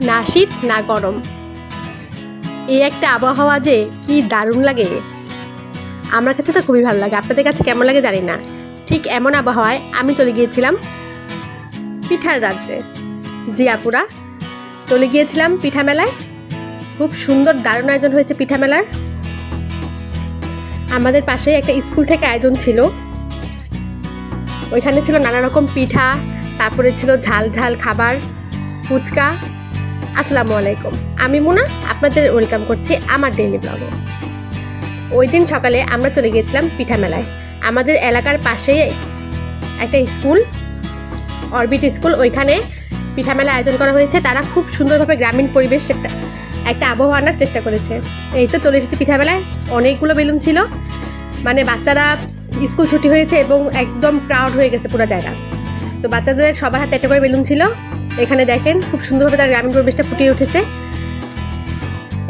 না শীত, না গরম। এই একটা আবহাওয়া যে কি দারুণ লাগে। আমার কাছে তো খুবই ভালো লাগে। আপনাদের কাছে কেমন লাগে জানি না। ঠিক এমন আবহাওয়ায় আমি চলে গিয়েছিলাম পিঠার রাজ্যে। জি আপুরা, চলে গিয়েছিলাম পিঠা মেলায়। খুব সুন্দর, দারুণ আয়োজন হয়েছে পিঠা মেলার। আমাদের পাশে একটা স্কুল থেকে আয়োজন ছিল। ওইখানে ছিল নানা রকম পিঠা, তারপরে ছিল ঝাল ঝাল খাবার, ফুচকা। আসসালামু আলাইকুম। আমি মুনা, আপনাদের ওয়েলকাম করছি আমার ডেইলি ব্লগে ওই দিন সকালে আমরা চলে গিয়েছিলাম পিঠা মেলায় আমাদের এলাকার পাশেই একটা স্কুল, অরবিট স্কুল, ওইখানে পিঠা মেলা আয়োজন করা হয়েছে। তারা খুব সুন্দরভাবে গ্রামীণ পরিবেশ একটা একটা আবহাওয়া আনার চেষ্টা করেছে। এই তো চলে এসেছে পিঠা মেলায় অনেকগুলো বেলুন ছিল। মানে বাচ্চারা স্কুল ছুটি হয়েছে এবং একদম ক্রাউড হয়ে গেছে পুরো জায়গা। তো বাচ্চাদের সবার হাতে একটা করে বেলুন ছিল। এখানে দেখেন খুব সুন্দরভাবে তার গ্রামীণ পরিবেশটা ফুটিয়ে উঠেছে।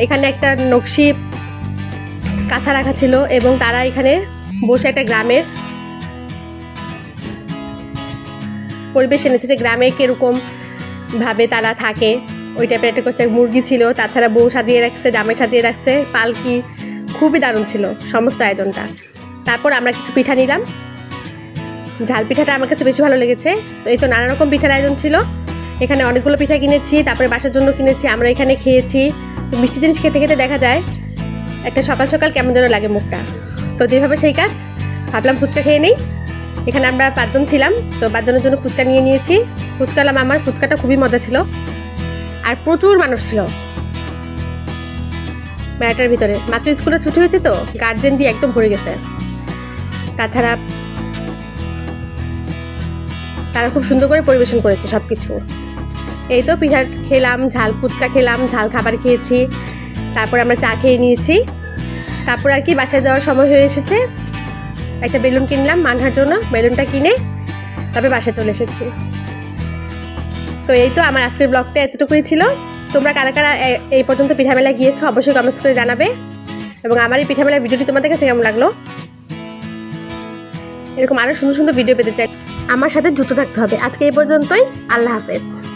এখানে একটা নকশি কাঁথা রাখা ছিল এবং তারা এখানে বসে একটা গ্রামের পরিবেশ এনেছে যে গ্রামে কীরকম ভাবে তারা থাকে, ওই টাইপের একটা করছে। মুরগি ছিল, তাছাড়া বউ সাজিয়ে রাখছে, জামাই সাজিয়ে রাখছে, পালকি খুবই দারুণ ছিল সমস্ত আয়োজনটা। তারপর আমরা কিছু পিঠা নিলাম। ঝাল পিঠাটা আমার কাছে বেশি ভালো লেগেছে। তো এই তো নানা রকম পিঠার আয়োজন ছিল। এখানে অনেকগুলো পিঠা কিনেছি, তারপরে বাসার জন্য কিনেছি, আমরা এখানে খেয়েছি। তো মিষ্টি জিনিস খেতে খেতে দেখা যায়, একটা সকাল সকাল কেমন যেন লাগে মুখটা। তো যেভাবে সেই কাজ, ভাবলাম ফুচকা খেয়ে নেই। এখানে আমরা পাঁচজন ছিলাম, তো পাঁচজনের জন্য ফুচকা নিয়ে নিয়েছি। ফুচকালাম আমার, ফুচকাটা খুবই মজা ছিল। আর প্রচুর মানুষ ছিল। মেলাটার ভিতরে। মাত্র স্কুলে ছুটি হয়েছে তো গার্জেন দিয়ে একদম ভরে গেছে। তাছাড়া তারা খুব সুন্দর করে পরিবেশন করেছে সব কিছু এই তো পিঠা খেলাম, ঝাল ফুচকা খেলাম, ঝাল খাবার খেয়েছি। তারপর আমরা চা খেয়ে নিয়েছি। তারপর আর কি বাসায় যাওয়ার সময় হয়ে এসেছে। একটা বেলুন কিনলাম মানহার জন্য, বেলুনটা কিনে তবে বাসায় চলে এসেছি। তো এই তো আমার আজকের ব্লগটা এতটুকুই ছিল। তোমরা কারা কারা এই পর্যন্ত পিঠামেলায় গিয়েছো অবশ্যই কমেন্টস করে জানাবে। এবং আমার এই পিঠামেলার ভিডিওটি তোমাদের কাছে কেমন লাগল? এরকম আরও সুন্দর সুন্দর ভিডিও পেতে চাই। আমার সাথে যুক্ত থাকতে হবে। আজকে এই পর্যন্তই। আল্লাহ হাফেজ।